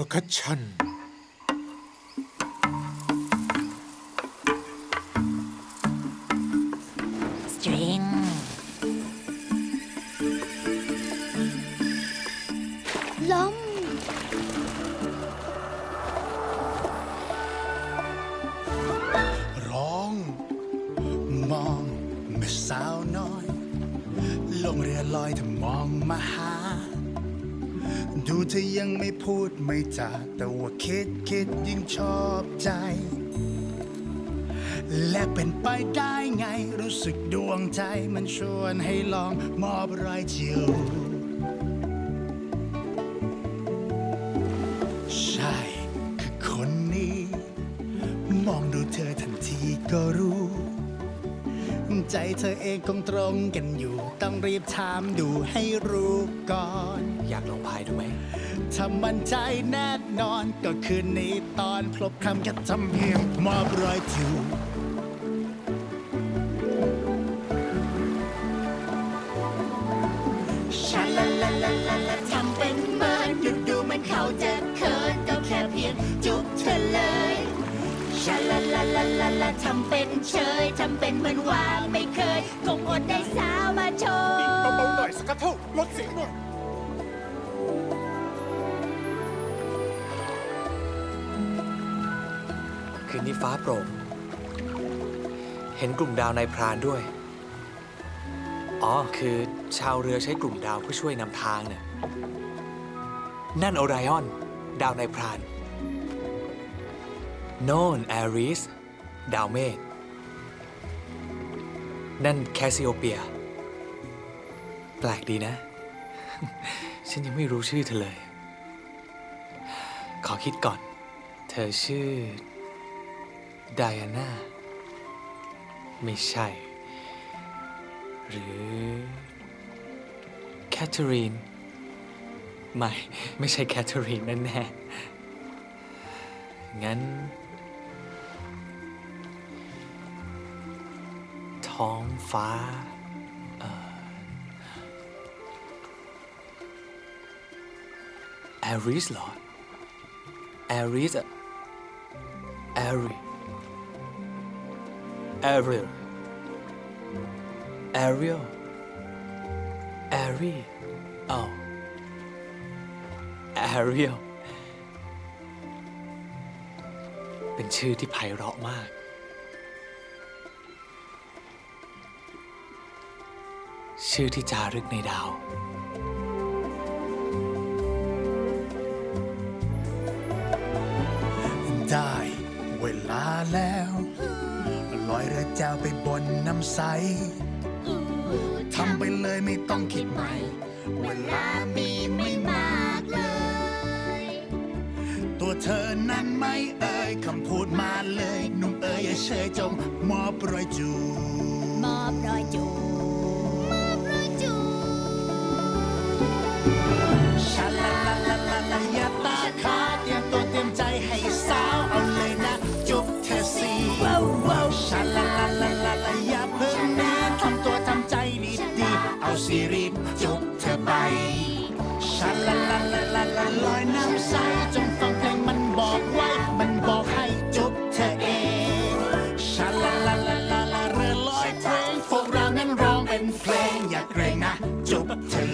อร์คัชชันสตริงลมร้อง มองเมื่อสาวน้อย ลงเรือลอยเธอมองมาหา ดูเธอยังไม่พูดไม่จาแต่ว่าคิดคิดยิ่งชอบใจ และเป็นไปได้ไงรู้สึกดวงใจมันชวนให้ลองมอบรอยจิวใช่คือคนนี้ มองดูเธอทันทีก็รู้ ใจเธอเองคงตรงกันอยู่ ต้องรีบถามดูให้รู้ก่อน อยากลองพายดูไหมถ้ามันใจแน่นอนก็คือในตอนพลบคำแค่ทำเพียงมอบรอยจูบชาลาลาลาลาลา ลาลาทำเป็นเฉยทำเป็นเหมือนว่าไม่เคย คงอดได้สาวมาชว์เบาๆหน่อยสกัดเท่าลดเสียงหน่อยคืนนี้ฟ้าโปร่ง เห็นกลุ่มดาวนายพรานด้วย อ๋อ คือชาวเรือใช้กลุ่มดาวเพื่อช่วยนำทางเนี่ยนั่นโอไรออน ดาวนายพรานโนนแอริส ดาวเมฆนั่นแคสซิโอเปีย แปลกดีนะ ฉันยังไม่รู้ชื่อเธอเลย ขอคิดก่อน เธอชื่อไดอาน่า ไม่ใช่ หรือแคทเธอรีน ไม่ ไม่ใช่แคทเธอรีนแน่ๆงั้น ท้องฟ้าเอ่อแอริสเหรอ แอริสอะ Ari Ariel Ariel Ari oh Ariel เป็นชื่อที่ไพเราะมาก ชื่อที่จารึกในดาว ได้เวลาแล้ว ลอยเรือแจวไปบนน้ำใส ทำไปเลยไม่ต้องคิดใหม่ เวลามีไม่มากเลย ตัวเธอนั้นไม่เอ่ยคำพูดมาเลย หนุ่มเอ่ยอย่าเชยจงมอบรอยจู สิรีบจุบเธอไปชาลาลาลาลาลาลอยน้ำใสจงฟังเพลงมันบอกไว้มันบอกให้จุบเธอเองชาลาลาลาลาลาเรือลอยเพลงพวกเรานั้นร้องเป็นเพลงอย่าเกรงนะ จุบเธอ